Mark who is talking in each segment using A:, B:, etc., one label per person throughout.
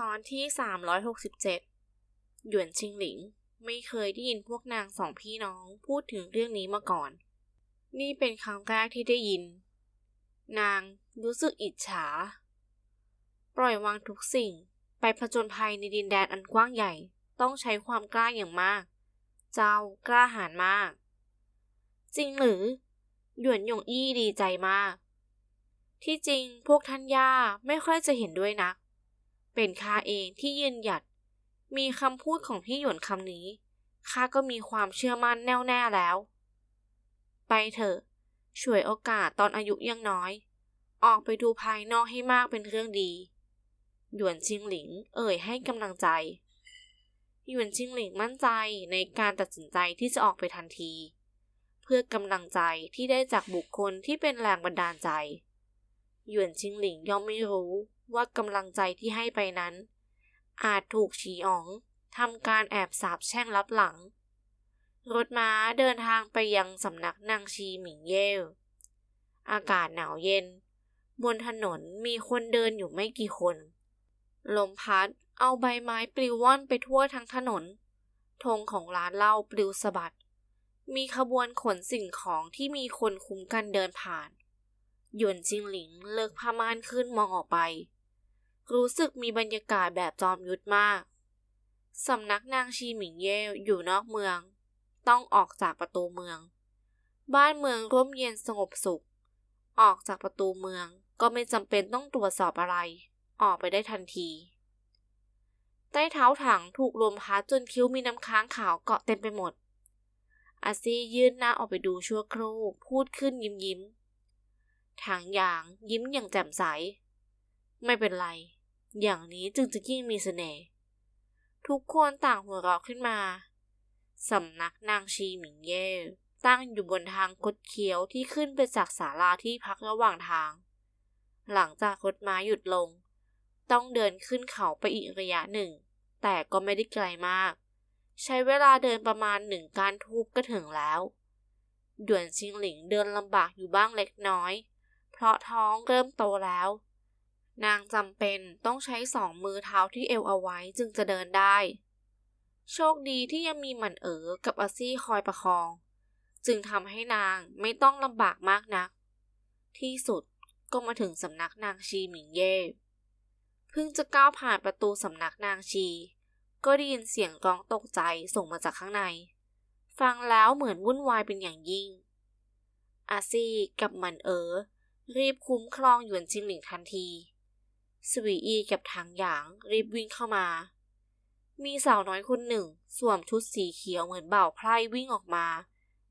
A: ตอนที่ 367 หยวนชิงหลิง ไม่เคยได้ยินพวกนางสองพี่น้องพูดถึงเรื่องนี้มาก่อน นี่เป็นครั้งแรกที่ได้ยิน นางรู้สึกอิจฉา ปล่อยวางทุกสิ่งไปผจญภัยในดินแดนอันกว้างใหญ่ ต้องใช้ความกล้าอย่างมาก เจ้ากล้าหาญมาก จริงหรือ หยวนหยงอี้ดีใจมาก ที่จริงพวกท่านย่าไม่ค่อยจะเห็นด้วยนัก เป็นข้าเองที่ยืนหยัด มีคำพูดของพี่หยวนคำนี้ข้าก็มีความเชื่อมั่นแน่วแน่แล้ว ไปเถอะ ช่วยโอกาสตอนอายุยังน้อย ออกไปดูภายนอกให้มากเป็นเรื่องดี หยวนชิงหลิงเอ่ยให้กำลังใจ หยวนชิงหลิงมั่นใจในการตัดสินใจที่จะออกไปทันที เพื่อกำลังใจที่ได้จากบุคคลที่เป็นแรงบันดาลใจ หยวนชิงหลิงย่อมไม่รู้ ว่ากำลังใจที่ให้ไปนั้น อาจถูกฉีอ๋องทำการแอบสาบแช่งลับหลัง รถม้าเดินทางไปยังสำนักนางชีหมิงเย่วอากาศหนาวเย็น บนถนนมีคนเดินอยู่ไม่กี่คน ลมพัดเอาใบไม้ปลิวว่อนไปทั่วทั้งถนน ธงของร้านเหล้าปลิวสะบัด มีขบวนขนสิ่งของที่มีคนคุ้มกันเดินผ่าน หยวนจิงหลิงเลิกผ้าม่านขึ้นมองออกไป รู้สึกมีบรรยากาศแบบจอมยุทธมาก สำนักนางชีหมิงเย่อยู่นอกเมือง ต้องออกจากประตูเมือง บ้านเมืองร่มเย็นสงบสุข ออกจากประตูเมืองก็ไม่จำเป็นต้องตรวจสอบอะไร ออกไปได้ทันที ใต้เท้าถังถูกลมพัดจนคิ้วมีน้ำค้างขาวเกาะเต็มไปหมด อาซียื่นหน้าออกไปดูชั่วครู่ พูดขึ้นยิ้มยิ้มทางอย่างยิ้มอย่างแจ่มใส ไม่เป็นไร อย่างนี้จึงจะยิ่งมีเสน่ห์ ทุกคนต่างหัวเราะขึ้นมา สำนักนางชีหมิงเย่ตั้งอยู่บนทางคดเคี้ยวที่ขึ้นไปจากศาลาที่พักระหว่างทาง หลังจากรถม้าหยุดลง ต้องเดินขึ้นเขาไปอีกระยะหนึ่ง แต่ก็ไม่ได้ไกลมาก ใช้เวลาเดินประมาณหนึ่งการทูบก็ถึงแล้วด่วนชิงหลิงเดินลำบากอยู่บ้างเล็กน้อย เพราะท้องเริ่มโตแล้ว นางจำเป็นต้องใช้สองมือเท้าที่เอวเอาไว้จึงจะเดินได้ โชคดีที่ยังมีหมันเอ๋อกับอาซี่คอยประคอง จึงทำให้นางไม่ต้องลำบากมากนัก ที่สุดก็มาถึงสำนักนางชีหมิงเย่เพิ่งจะก้าวผ่านประตูสำนักนางชี ก็ได้ยินเสียงร้องตกใจส่งมาจากข้างใน ฟังแล้วเหมือนวุ่นวายเป็นอย่างยิ่ง อาซี่กับหมันเอ๋อรีบคุ้มครองหยวนจิงหลิงทันที สวีอีกับทางหยางรีบวิ่งเข้ามา มีสาวน้อยคนหนึ่ง สวมชุดสีเขียวเหมือนบ่าวไพร่วิ่งออกมา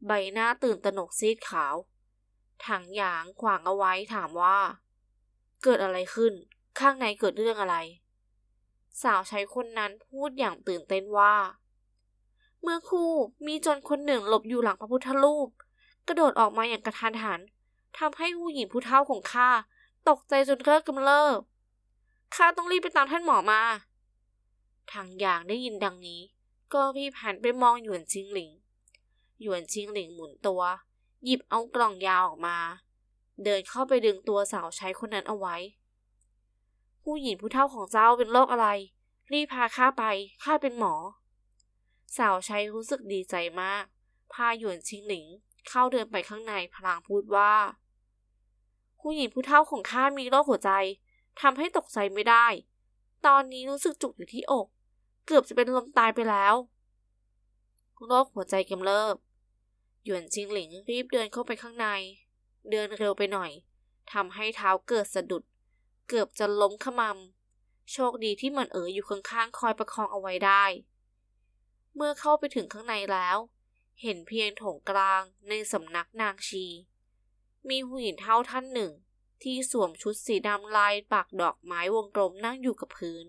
A: ใบหน้าตื่นตระหนกซีดขาวทางหยางขวางเอาไว้ถามว่า เกิดอะไรขึ้น ข้างในเกิดเรื่องอะไร สาวใช้คนนั้นพูดอย่างตื่นเต้นว่า เมื่อครู่มีจรคนหนึ่งหลบอยู่หลังพระพุทธรูป กระโดดออกมาอย่างกระทันหันทำให้ผู้หญิงผู้เฒ่าของข้าตกใจจนเลิกกำเริบ ข้าต้องรีบไปตามท่านหมอมา ทางอย่างได้ยินดังนี้ ก็รีบหันไปมองหยวนชิงหลิง หยวนชิงหลิงหมุนตัว หยิบเอากล่องยาออกมา เดินเข้าไปดึงตัวสาวใช้คนนั้นเอาไว้ ผู้หญิงผู้เฒ่าของเจ้าเป็นโรคอะไร รีบพาข้าไปข้าเป็นหมอ สาวใช้รู้สึกดีใจมาก พาหยวนชิงหลิงเข้าเดินไปข้างในพลางพูดว่า ผู้หญิงผู้เฒ่าของข้ามีโรคหัวใจ ทำให้ตกใจไม่ได้ ตอนนี้รู้สึกจุกอยู่ที่อก เกือบจะเป็นลมตายไปแล้วโรคหัวใจกำเริบ หยวนจิงหลิงรีบเดินเข้าไปข้างใน เดินเร็วไปหน่อยทำให้เท้าเกิดสะดุด เกือบจะล้มขมำโชคดีที่เหมือนเอ๋ออยู่ข้างๆคอยประคองเอาไว้ได้ เมื่อเข้าไปถึงข้างในแล้ว เห็นเพียงโถงกลางในสำนักนางชี มีหญิงเท่าท่านหนึ่ง ที่สวมชุดสีดำลายปากดอกไม้วงกลมนั่งอยู่กับพื้น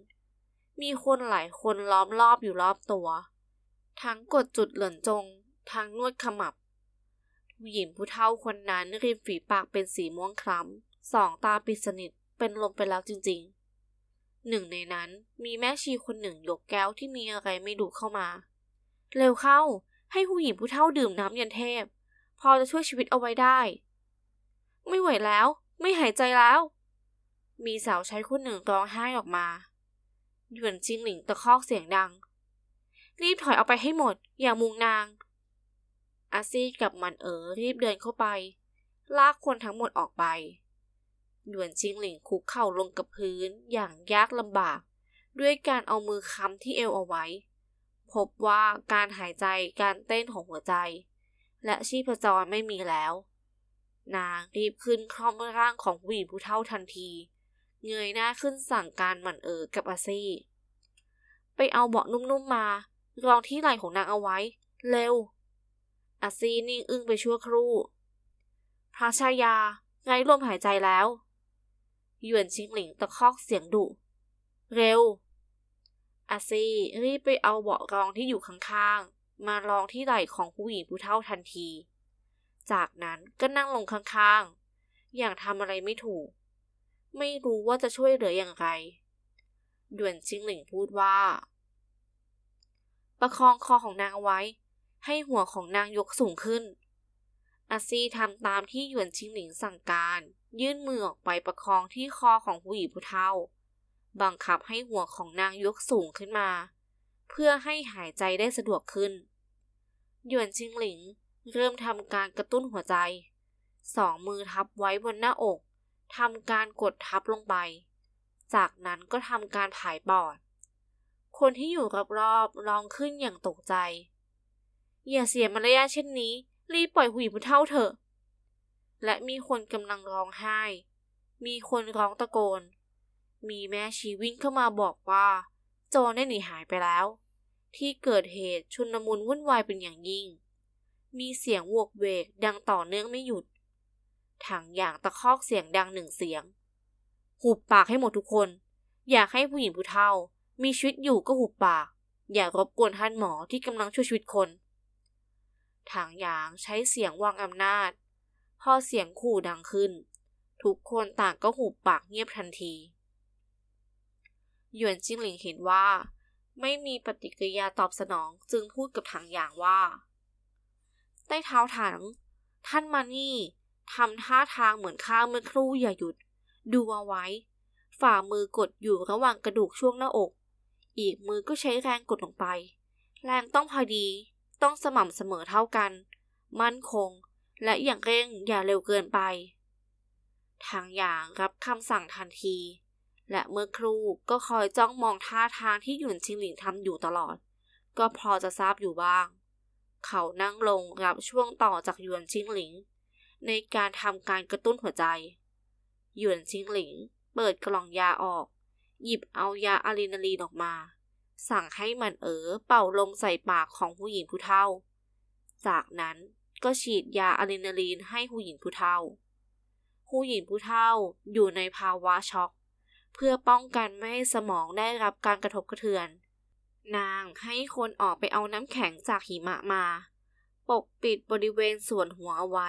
A: มีคนหลายคนล้อมรอบอยู่รอบตัว ทั้งกดจุดเหลินจง ทั้งนวดขมับ ผู้หญิงผู้เฒ่าคนนั้นริมฝีปากเป็นสีม่วงคล้ำ สองตาปิดสนิทเป็นลมไปแล้วจริงๆ หนึ่งในนั้นมีแม่ชีคนหนึ่งยกแก้วที่มีอะไรไม่รู้เข้ามา เร็วเข้าให้ผู้หญิงผู้เฒ่าดื่มน้ำยันเทพ พอจะช่วยชีวิตเอาไว้ได้ ไม่ไหวแล้ว ไม่หายใจแล้ว มีสาวใช้คนหนึ่งร้องไห้ออกมาหยวนจิงหลิงตะคอกเสียงดัง รีบถอยออกไปให้หมด อย่ามุงนาง อาซี่กับมันเอ๋อรีบเดินเข้าไป ลากคนทั้งหมดออกไปหยวนจิงหลิงคุกเข่าลงกับพื้นอย่างยากลำบาก ด้วยการเอามือค้ำที่เอวเอาไว้ พบว่าการหายใจการเต้นของหัวใจ และชีพจรไม่มีแล้ว นางรีบขึ้นคล่อมร่างของผู้หญิงผู้เฒ่าทันที เงยหน้าขึ้นสั่งการหมั่นเอ๋อกับอาซี่ไปเอาเบาะนุ่มๆมารองที่ไหล่ของนางเอาไว้ เร็ว อาซี่นิ่งอึ้งไปชั่วครู่ พระชายาไร้ลมหายใจแล้ว หยวนชิงหลิงตะคอกเสียงดุ เร็ว อาซีรีบไปเอาเบาะรองที่อยู่ข้างๆ มารองที่ไหล่ของผู้หญิงผู้เฒ่าทันที จากนั้นก็นั่งลงข้างๆ อย่างทำอะไรไม่ถูก ไม่รู้ว่าจะช่วยเหลืออย่างไรหยวนชิงหลิงพูดว่า ประคองคอของนางไว้ ให้หัวของนางยกสูงขึ้น อาซีทำตามที่หยวนชิงหลิงสั่งการ ยื่นมือออกไปประคองที่คอของผู้หญิงผู้เฒ่า บังคับให้หัวของนางยกสูงขึ้นมา เพื่อให้หายใจได้สะดวกขึ้น หยวนชิงหลิง เริ่มทำการกระตุ้นหัวใจ สองมือทับไว้บนหน้าอกทำการกดทับลงไป จากนั้นก็ทำการผายปอด คนที่อยู่รอบๆร้องขึ้นอย่างตกใจ อย่าเสียมารยาเช่นนี้ รีบปล่อยหญิงผู้เฒ่าเถอะ และมีคนกำลังร้องไห้ มีคนร้องตะโกน มีแม่ชีวิ่งเข้ามาบอกว่า โจได้หนีหายไปแล้ว ที่เกิดเหตุชุนมุนวุ่นวายเป็นอย่างยิ่ง มีเสียงวกเวกดังต่อเนื่องไม่หยุด ถังอย่างตะคอกเสียงดังหนึ่งเสียง หุบปากให้หมดทุกคน อยากให้ผู้หญิงผู้เฒ่า มีชีวิตอยู่ก็หุบปาก อย่ารบกวนท่านหมอที่กำลังช่วยชีวิตคน ถังหยางใช้เสียงวางอำนาจ พอเสียงขู่ดังขึ้น ทุกคนต่างก็หุบปากเงียบทันทีหยวนจิ้งหลิงเห็นว่า ไม่มีปฏิกิริยาตอบสนองจึงพูดกับถังอย่างว่า ใต้เท้าถัง ท่านมานี่ทำท่าทางเหมือนข้าเมื่อครู่อย่าหยุด ดูเอาไว้ ฝ่ามือกดอยู่ระหว่างกระดูกช่วงหน้าอก อีกมือก็ใช้แรงกดลงไป แรงต้องพอดี ต้องสม่ำเสมอเท่ากัน มั่นคง และอย่างเร่งอย่าเร็วเกินไป ทางอย่างรับคำสั่งทันที และเมื่อครูก็คอยจ้องมองท่าทางที่หยุนชิงหลิงทำอยู่ตลอด ก็พอจะทราบอยู่บ้าง เขานั่งลงรับช่วงต่อจากหยวนชิงหลิง ในการทำการกระตุ้นหัวใจ หยวนชิงหลิง เปิดกล่องยาออก หยิบเอายาอะดรีนาลีนออกมา สั่งให้มันเอ๋อเป่าลมใส่ปากของผู้หญิงผู้เฒ่า จากนั้นก็ฉีดยาอะดรีนาลีนให้ผู้หญิงผู้เฒ่า ผู้หญิงผู้เฒ่าอยู่ในภาวะช็อก เพื่อป้องกันไม่ให้สมองได้รับการกระทบกระเทือน นางให้คนออกไปเอาน้ำแข็งจากหิมะมา ปกปิดบริเวณส่วนหัวเอาไว้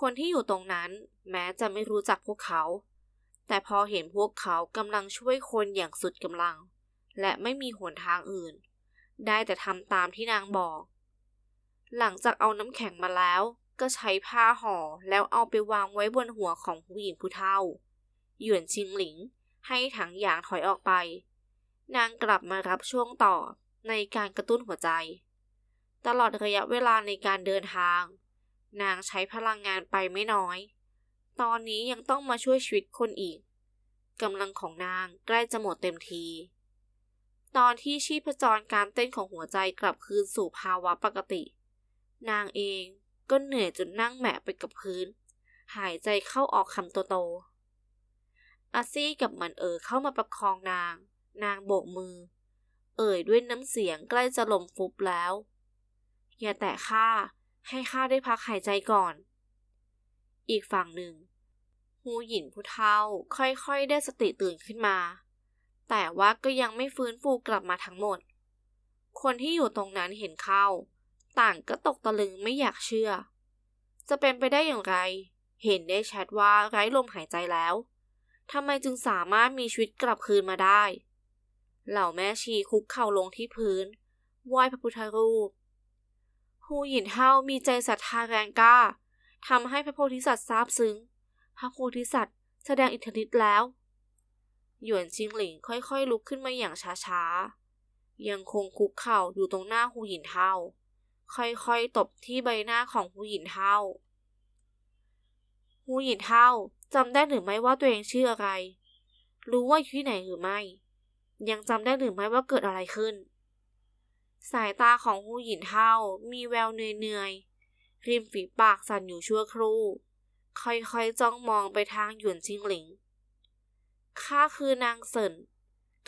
A: คนที่อยู่ตรงนั้นแม้จะไม่รู้จักพวกเขา แต่พอเห็นพวกเขากำลังช่วยคนอย่างสุดกำลัง และไม่มีหนทางอื่น ได้แต่ทำตามที่นางบอก หลังจากเอาน้ำแข็งมาแล้ว ก็ใช้ผ้าห่อแล้วเอาไปวางไว้บนหัวของผู้หญิงผู้เฒ่าหยวนชิงหลิงให้ถังหยางถอยออกไป นางกลับมารับช่วงต่อในการกระตุ้นหัวใจ ตลอดระยะเวลาในการเดินทาง นางใช้พลังงานไปไม่น้อย ตอนนี้ยังต้องมาช่วยชีวิตคนอีกกำลังของนางใกล้จะหมดเต็มที ตอนที่ชีพจรการเต้นของหัวใจกลับคืนสู่ภาวะปกติ นางเองก็เหนื่อยจนนั่งแหมะไปกับพื้น หายใจเข้าออกคำโตๆอาซี่กับมันเอ๋อเข้ามาประคองนาง นางโบกมือ เอ่ยด้วยน้ำเสียงใกล้จะลมฟุบแล้ว อย่าแตะข้าให้ข้าได้พักหายใจก่อน อีกฝั่งหนึ่งหูหยินผู้เฒ่าค่อยๆได้สติตื่นขึ้นมา แต่ว่าก็ยังไม่ฟื้นฟูกลับมาทั้งหมด คนที่อยู่ตรงนั้นเห็นเข้า ต่างก็ตกตะลึงไม่อยากเชื่อ จะเป็นไปได้อย่างไร เห็นได้ชัดว่าไร้ลมหายใจแล้วทำไมจึงสามารถมีชีวิตกลับคืนมาได้ เหล่าแม่ชีคุกเข่าลงที่พื้นไหว้พระพุทธรูปฮูหยินเฮามีใจศรัทธาแรงกล้าทำให้พระโพธิสัตว์ซาบซึ้ง พระโพธิสัตว์แสดงอิทธิฤทธิ์แล้ว หยวนชิงหลิงค่อยๆลุกขึ้นมาอย่างช้าๆ ยังคงคุกเข่าอยู่ตรงหน้าหูหยินเท่าค่อยๆตบที่ใบหน้าของหูหยินเท่าหูหยินเท่าจำได้หรือไม่ว่าตัวเองชื่ออะไร รู้ว่าอยู่ที่ไหนหรือไม่ ยังจำได้หรือไม่ว่าเกิดอะไรขึ้น สายตาของหูหยินเท่ามีแววเหนื่อยๆริมฝีปากสั่นอยู่ชั่วครู่ ค่อยๆจ้องมองไปทางหยวนชิงหลิง ข้าคือนางเสิน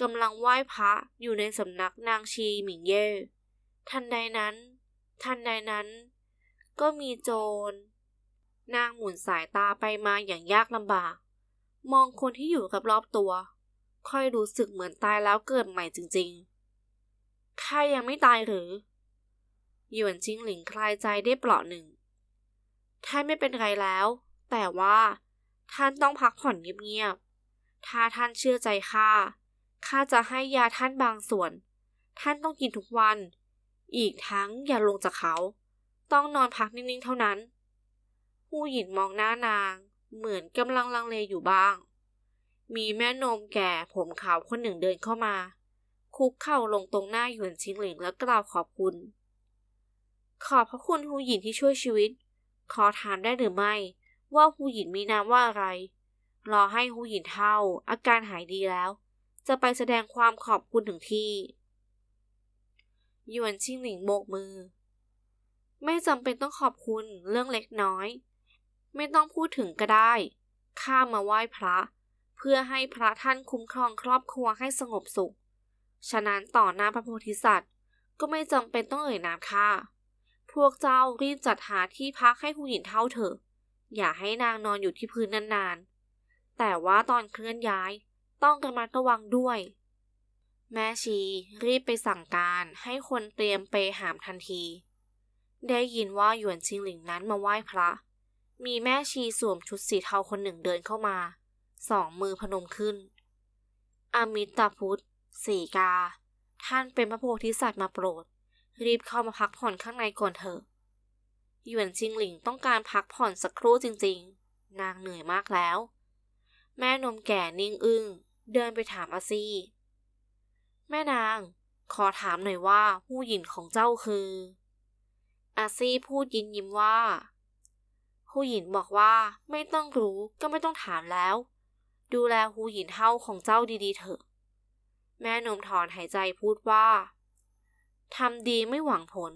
A: กำลังไหว้พระอยู่ในสำนักนางชีหมิงเย่ทันใดนั้น ทันใดนั้น ก็มีโจร นางหมุนสายตาไปมาอย่างยากลำบาก มองคนที่อยู่กับรอบตัว ค่อยรู้สึกเหมือนตายแล้วเกิดใหม่จริงๆ ข้ายังไม่ตายหรือ หยวนจิงหลิงคลายใจได้เปลาะหนึ่ง ท่านไม่เป็นไรแล้ว แต่ว่าท่านต้องพักผ่อนเงียบๆ ถ้าท่านเชื่อใจข้า ข้าจะให้ยาท่านบางส่วน ท่านต้องกินทุกวัน อีกทั้งอย่าลงจากเขา ต้องนอนพักนิ่งๆ เท่านั้น ผู้หญิงมองหน้านาง เหมือนกำลังลังเลอยู่บ้าง มีแม่นมแก่ผมขาวคนหนึ่งเดินเข้ามา คุกเข่าลงตรงหน้าหยวนชิงหลิงแล้วกล่าวขอบคุณ ขอบพระคุณผู้หญิงที่ช่วยชีวิต ขอถามได้หรือไม่ ว่าผู้หญิงมีนามว่าอะไร รอให้ผู้หญิงเท่า อาการหายดีแล้ว จะไปแสดงความขอบคุณถึงที่หยวนชิงหลิงโบกมือ ไม่จำเป็นต้องขอบคุณเรื่องเล็กน้อย ไม่ต้องพูดถึงก็ได้ ข้ามาไหว้พระ เพื่อให้พระท่านคุ้มครองครอบครัวให้สงบสุข ฉะนั้นต่อหน้าพระโพธิสัตว์ ก็ไม่จำเป็นต้องเอ่ยนามข้าพวกเจ้ารีบจัดหาที่พักให้ผู้หญิงเท่าเถอะ อย่าให้นางนอนอยู่ที่พื้นนานๆ แต่ว่าตอนเคลื่อนย้ายต้องระมัดระวังด้วย แม่ชีรีบไปสั่งการให้คนเตรียมเปหามทันที ได้ยินว่าหยวนชิงหลิงนั้นมาไหว้พระ มีแม่ชีสวมชุดสีเทาคนหนึ่งเดินเข้ามา สองมือพนมขึ้น อมิตาพุทธสีกา ท่านเป็นพระโพธิสัตว์มาโปรด รีบเข้ามาพักผ่อนข้างในก่อนเถอะหยวนชิงหลิงต้องการพักผ่อนสักครู่จริงๆ นางเหนื่อยมากแล้ว แม่นมแก่นิ่งอึ้งเดินไปถามอาซีแม่นาง ขอถามหน่อยว่าผู้หญิงของเจ้าคือ อาซีพูดยิ้มยิ้มว่า ผู้หญิงบอกว่าไม่ต้องรู้ก็ไม่ต้องถามแล้ว ดูแลหูหยินเท่าของเจ้าดีๆเถอะ แม่นมถอนหายใจพูดว่าทำดีไม่หวังผล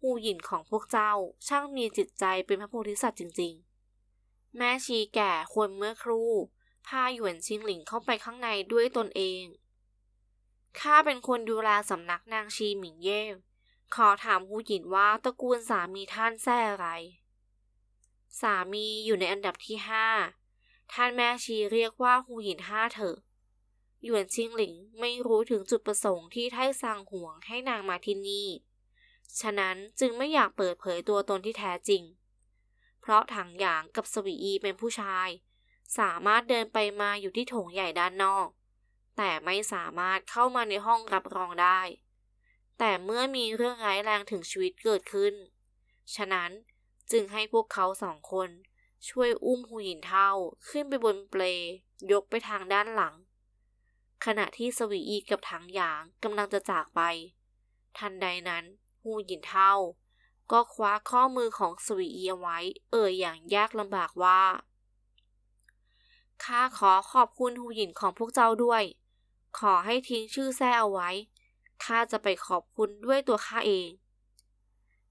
A: หูหยินของพวกเจ้าช่างมีจิตใจเป็นพระโพธิสัตว์จริง ๆ แม่ชีแก่ควรเมื่อครู่พาหยวนชิงหลิงเข้าไปข้างในด้วยตนเอง ข้าเป็นคนดูแลสำนักนางชีหมิงเย่ ขอถามหูหยินว่าตระกูลสามีท่านแท้อะไร สามีอยู่ในอันดับที่ห้า ท่านแม่ชีเรียกว่าหูหยินห้าเถอะ หยวนชิงหลิงไม่รู้ถึงจุดประสงค์ที่ไท่ซางห่วงให้นางมาที่นี่ ฉะนั้นจึงไม่อยากเปิดเผยตัวตนที่แท้จริง เพราะถังหยางกับสวีอีเป็นผู้ชาย สามารถเดินไปมาอยู่ที่โถงใหญ่ด้านนอก แต่ไม่สามารถเข้ามาในห้องรับรองได้ แต่เมื่อมีเรื่องร้ายแรงถึงชีวิตเกิดขึ้น ฉะนั้นจึงให้พวกเขาสองคน ช่วยอุ้มหูหยินเท่าขึ้นไปบนเปลยกไปทางด้านหลัง ขณะที่สวีอีกับถังหยางกำลังจะจากไป ทันใดนั้นหูหยินเท่าก็คว้าข้อมือของสวีอีเอาไว้ เอ่ยอย่างยากลำบากว่า ข้าขอขอบคุณหูหยินของพวกเจ้าด้วย ขอให้ทิ้งชื่อแท้เอาไว้ ข้าจะไปขอบคุณด้วยตัวข้าเอง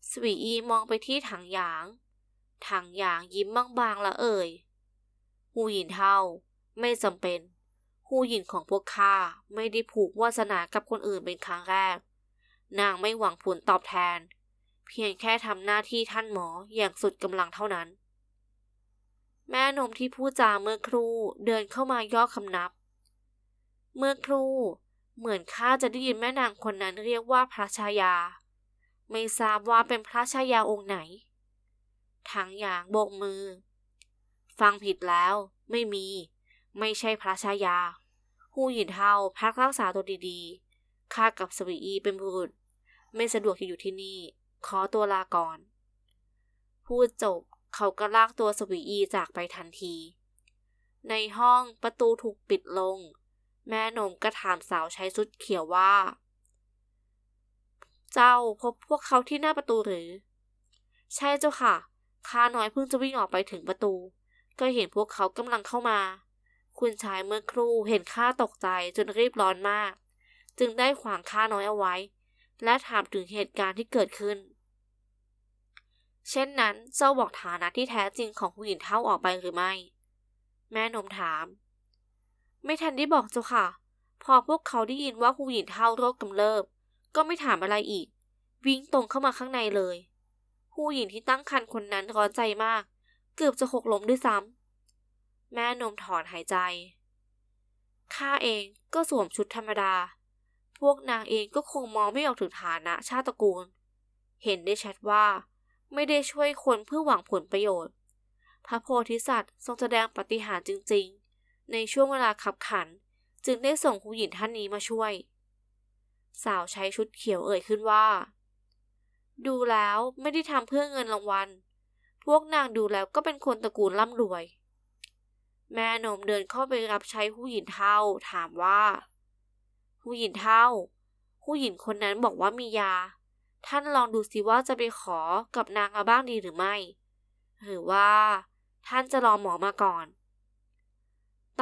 A: สวีอีมองไปที่ถังหยาง ถังยางยิ้มบางๆและเอ่ยหูหยินเท่า ไม่จำเป็นหูหยินของพวกข้าไม่ได้ผูกวาสนากับคนอื่นเป็นครั้งแรก นางไม่หวังผลตอบแทน เพียงแค่ทำหน้าที่ท่านหมออย่างสุดกำลังเท่านั้น แม่นมที่พูดจาเมื่อครู่เดินเข้ามาย่อคำนับ เมื่อครู่เหมือนข้าจะได้ยินแม่นางคนนั้นเรียกว่าพระชายา ไม่ทราบว่าเป็นพระชายาองค์ไหน ทั้งอย่างโบกมือ ฟังผิดแล้ว ไม่มี ไม่ใช่พระชายาหูหยินเทาพักรักษาตัวดีๆข้ากับสวีอีเป็นบุรุษ ไม่สะดวกที่อยู่ที่นี่ ขอตัวลาก่อน พูดจบเขาก็ลากตัวสวีอีจากไปทันที ในห้องประตูถูกปิดลง แม่นมก็ถามสาวใช้ชุดเขียวว่า เจ้าพบพวกเขาที่หน้าประตูหรือ ใช่เจ้าค่ะ ข้าน้อยเพิ่งจะวิ่งออกไปถึงประตู ก็เห็นพวกเขากำลังเข้ามา คุณชายเมื่อครู่เห็นข้าตกใจจนรีบร้อนมาก จึงได้ขวางข้าน้อยเอาไว้ และถามถึงเหตุการณ์ที่เกิดขึ้น เช่นนั้นเจ้าบอกฐานะที่แท้จริงของผู้หญิงเท่าออกไปหรือไม่ แม่นมถาม ไม่ทันได้บอกเจ้าค่ะ พอพวกเขาได้ยินว่าผู้หญิงเท่าโรคกำเริบ ก็ไม่ถามอะไรอีก วิ่งตรงเข้ามาข้างในเลย ผู้หญิงที่ตั้งครรภ์คนนั้นร้อนใจมาก เกือบจะหกล้มด้วยซ้ำ แม่นมถอนหายใจ ข้าเองก็สวมชุดธรรมดา พวกนางเองก็คงมองไม่ออกถึงฐานะชาติตระกูล เห็นได้ชัดว่า ไม่ได้ช่วยคนเพื่อหวังผลประโยชน์ พระโพธิสัตว์ทรงแสดงปฏิหารจริง ๆ ในช่วงเวลาขับขัน จึงได้ส่งผู้หญิงท่านนี้มาช่วย สาวใช้ชุดเขียวเอ่ยขึ้นว่า ดูแล้วไม่ได้ทำเพื่อเงินรางวัล พวกนางดูแล้วก็เป็นคนตระกูลร่ำรวย แม่นมเดินเข้าไปรับใช้ผู้หญิงเท่าถามว่า ผู้หญิงเท่า ผู้หญิงคนนั้นบอกว่ามียา ท่านลองดูสิว่าจะไปขอกับนางเอาบ้างดีหรือไม่ หรือว่า ท่านจะรอหมอมาก่อน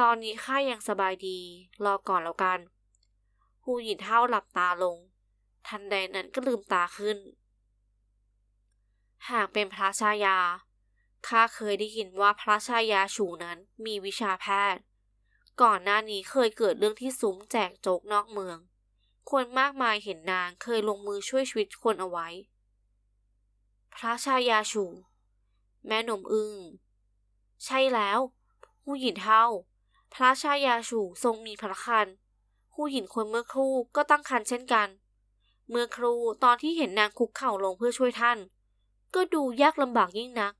A: ตอนนี้ข้ายังสบายดี รอก่อนแล้วกัน ผู้หญิงเท่าหลับตาลง ทันใดนั้นก็ลืมตาขึ้น หากเป็นพระชายา ข้าเคยได้ยินว่าพระชายาชูนั้นมีวิชาแพทย์ ก่อนหน้านี้เคยเกิดเรื่องที่ซุ้มแจกโจกนอกเมือง คนมากมายเห็นนางเคยลงมือช่วยชีวิตคนเอาไว้ พระชายาชู แม่หนมอึง้ง ใช่แล้วผู้หญิงเท่า พระชายาชูทรงมีพระคันผู้หญิงคนเมื่อครู่ก็ตั้งคันเช่นกัน เมื่อครูตอนที่เห็นนางคุกเข่าลงเพื่อช่วยท่าน ก็ดูยากลำบากยิ่งนัก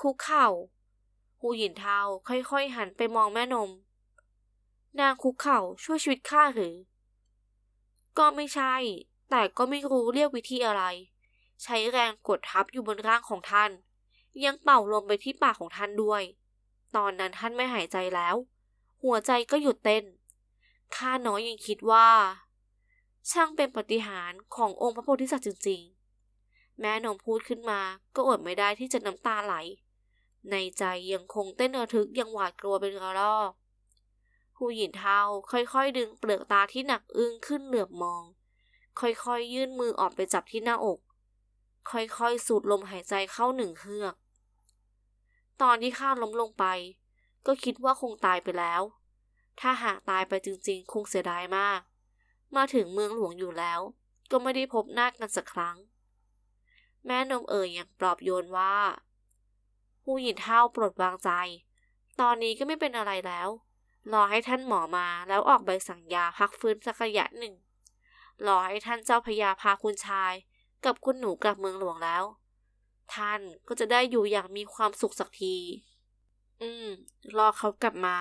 A: คุกเข่า หูหยินเทาค่อยๆหันไปมองแม่นม นางคุกเข่าช่วยชีวิตข้าหรือ ก็ไม่ใช่ แต่ก็ไม่รู้เรียกวิธีอะไร ใช้แรงกดทับอยู่บนร่างของท่าน ยังเป่าลมไปที่ปากของท่านด้วย ตอนนั้นท่านไม่หายใจแล้ว หัวใจก็หยุดเต้น ข้าน้อยยังคิดว่า ช่างเป็นปฏิหารขององค์พระโพธิสัตว์จริงๆ แม่นมพูดขึ้นมาก็อดไม่ได้ที่จะน้ำตาไหล ในใจยังคงเต้นระทึกยังหวาดกลัวเป็นกระรอกผู้หญิงเทาค่อยๆ ดึงเปลือกตาที่หนักอึ้งขึ้นเหลือบมอง ค่อยๆ ยื่นมือออกไปจับที่หน้าอก ค่อยๆ สูดลมหายใจเข้าหนึ่งเฮือก ตอนที่ข้าล้มลงไป ก็คิดว่าคงตายไปแล้ว ถ้าหากตายไปจริงๆ คงเสียดายมาก มาถึงเมืองหลวงอยู่แล้ว ก็ไม่ได้พบหน้ากันสักครั้ง แม่นมเอ่ยอย่างปลอบโยนว่า ผู้หญิงเท่าโปรดวางใจ ตอนนี้ก็ไม่เป็นอะไรแล้ว รอให้ท่านหมอมาแล้วออกใบสั่งยาพักฟื้นสักระยะหนึ่ง รอให้ท่านเจ้าพญาพาคุณชาย กับคุณหนูกลับเมืองหลวงแล้ว ท่านก็จะได้อยู่อย่างมีความสุขสักที อืม รอเขากลับมา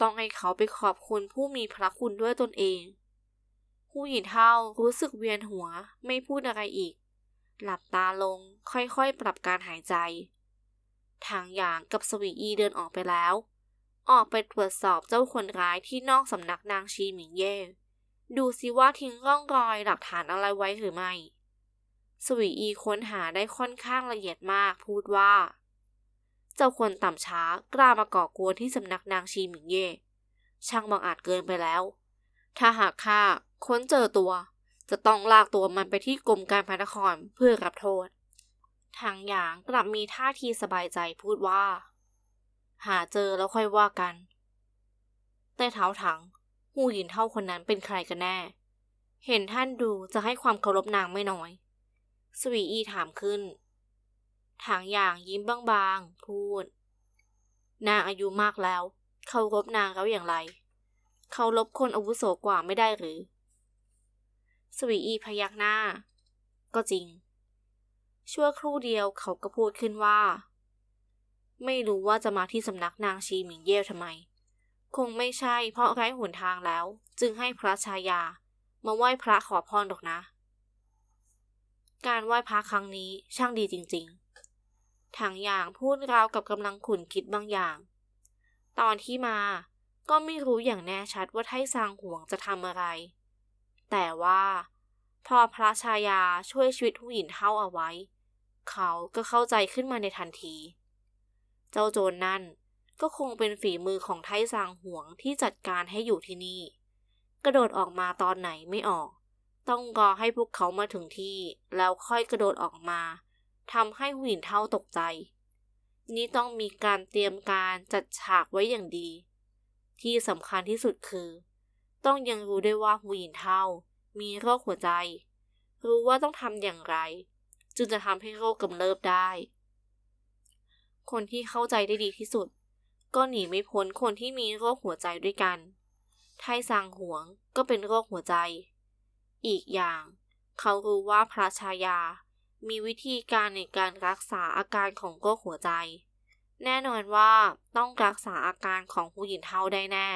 A: ต้องให้เขาไปขอบคุณผู้มีพระคุณด้วยตนเอง ผู้หญิงเท่ารู้สึกเวียนหัวไม่พูดอะไรอีก หลับตาลงค่อยๆ ปรับการหายใจ ทางอย่างกับสวีอีเดินออกไปแล้ว ออกไปตรวจสอบเจ้าคนร้ายที่นอกสำนักนางชีหมิงเย่ ดูสิว่าทิ้งร่องรอยหลักฐานอะไรไว้หรือไม่ สวีอีค้นหาได้ค่อนข้างละเอียดมากพูดว่า เจ้าคนต่ำช้ากล้ามาก่อกวนที่สำนักนางชีหมิงเย่ ช่างบังอาจเกินไปแล้ว ถ้าหากข้าค้นเจอตัว จะต้องลากตัวมันไปที่กรมการพระนครเพื่อรับโทษ ทางหยางกลับมีท่าทีสบายใจพูดว่า หาเจอแล้วค่อยว่ากัน แต่เท้าถังหูหยินเท่าคนนั้นเป็นใครกันแน่ เห็นท่านดูจะให้ความเคารพนางไม่น้อย สวีอีถามขึ้น ทางอย่างยิ้มบางๆ พูด นางอายุมากแล้ว เคารพนางแล้วอย่างไร เคารพคนอาวุโสกว่าไม่ได้หรือ สวีอีพยักหน้า ก็จริง ชั่วครู่เดียวเขาก็พูดขึ้นว่า ไม่รู้ว่าจะมาที่สำนักนางชีหมิงเย่ทำไม คงไม่ใช่เพราะไร้หนทางแล้ว จึงให้พระชายา มาไหว้พระขอพรหรอกนะ การไหว้พระครั้งนี้ช่างดีจริง ๆ ทางอย่างพูดราวกับกำลังขุนคิดบางอย่าง ตอนที่มาก็ไม่รู้อย่างแน่ชัดว่าไทซางหวงจะทำอะไร แต่ว่า พอพระชายาช่วยชีวิตผู้หญิงเท่าเอาไว้ เขาก็เข้าใจขึ้นมาในทันที เจ้าโจรนนั่นก็คงเป็นฝีมือของไทซางหวงที่จัดการให้อยู่ที่นี่ กระโดดออกมาตอนไหนไม่ออกต้องรอให้พวกเขามาถึงที่ แล้วค่อยกระโดดออกมาทำให้ผู้หญิงเท่าตกใจ นี่ต้องมีการเตรียมการจัดฉากไว้อย่างดี ที่สำคัญที่สุดคือ ต้องยังรู้ด้วยว่าหูหยินเท่า มีโรคหัวใจ รู้ว่าต้องทำอย่างไร จึงจะทำให้โรคกำเริบได้ คนที่เข้าใจได้ดีที่สุด ก็หนีไม่พ้นคนที่มีโรคหัวใจด้วยกัน ไทซางหวงก็เป็นโรคหัวใจ อีกอย่าง เขารู้ว่าพระชายา มีวิธีการในการรักษาอาการของโรคหัวใจ แน่นอนว่าต้องรักษาอาการของผู้หญิงเท่าได้แน่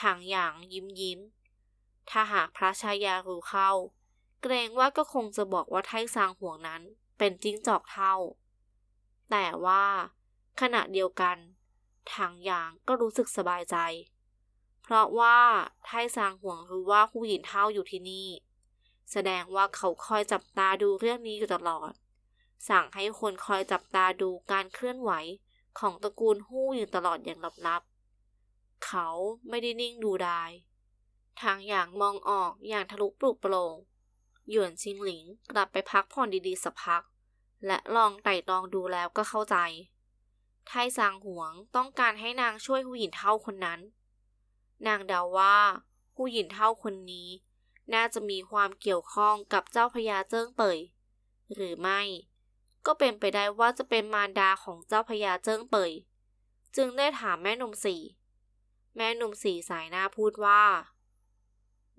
A: ทางอย่างยิ้มยิ้ม ถ้าหากพระชายารู้เข้า เกรงว่าก็คงจะบอกว่าไทซางห่วงนั้นเป็นจิ้งจอกเท่า แต่ว่า ขณะเดียวกันทางอย่างก็รู้สึกสบายใจ เพราะว่าไทซางห่วงรู้ว่าผู้หญิงเท่าอยู่ที่นี่ แสดงว่าเขาคอยจับตาดูเรื่องนี้อยู่ตลอด สั่งให้คนคอยจับตาดูการเคลื่อนไหวของตระกูลฮู้อยู่ตลอดอย่างลับๆ เขาไม่ได้นิ่งดูดาย ทางอย่างมองออกอย่างทะลุปลุกโปร่งหยวนชิงหลิงกลับไปพักผ่อนดีๆสักพัก และลองไต่ตองดูแล้วก็เข้าใจ ไทซางหวงต้องการให้นางช่วยผู้หญิงเท่าคนนั้น นางเดาว่าผู้หญิงเท่าคนนี้ น่าจะมีความเกี่ยวข้องกับเจ้าพญาเจิ้งเป่ย หรือไม่ ก็เป็นไปได้ว่าจะเป็นมารดาของเจ้าพญาเจิ้งเป่ย จึงได้ถามแม่นมสี แม่หนุ่มสีสายหน้าพูดว่า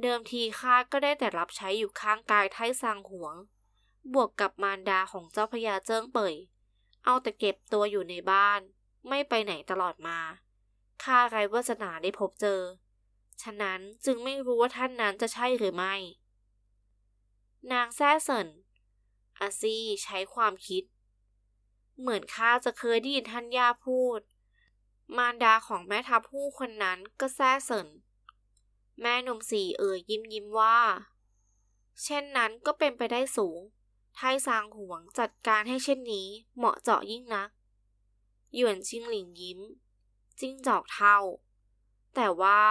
A: เดิมทีข้าก็ได้แต่รับใช้อยู่ข้างกายไทซางหวง บวกกับมารดาของเจ้าพญาเจิ้งเป่ย เอาแต่เก็บตัวอยู่ในบ้าน ไม่ไปไหนตลอดมาข้าไรวาสนาได้พบเจอ ฉะนั้นจึงไม่รู้ว่าท่านนั้นจะใช่หรือไม่ นางแซ่เซินอาซี่ใช้ความคิด เหมือนข้าจะเคยได้ยินท่านย่าพูด มารดาของแม่ทัพผู้คนนั้นก็แซ่เซินแม่นมสีเอ่ยยิ้มยิ้มว่า เช่นนั้นก็เป็นไปได้สูง ไทซางหวงจัดการให้เช่นนี้เหมาะเจาะยิ่งนัก หยวนชิงหลิงยิ้ม จิ้งจอกเท่า แต่ว่า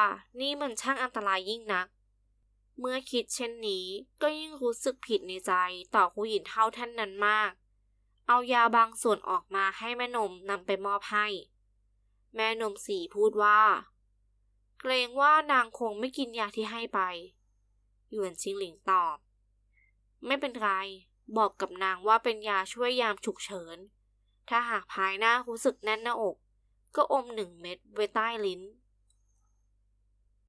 A: นี่มันช่างอันตรายยิ่งนัก เมื่อคิดเช่นนี้ก็ยิ่งรู้สึกผิดในใจต่อผู้หญิงเท่าท่านนั้นมาก เอายาบางส่วนออกมาให้แม่นมนำไปมอบให้ แม่นมสีพูดว่า เกรงว่านางคงไม่กินยาที่ให้ไป หยวนชิงหลิงตอบ ไม่เป็นไร บอกกับนางว่าเป็นยาช่วยยามฉุกเฉิน ถ้าหากภายหน้ารู้สึกแน่นหน้าอก ก็อมหนึ่งเม็ดไว้ใต้ลิ้น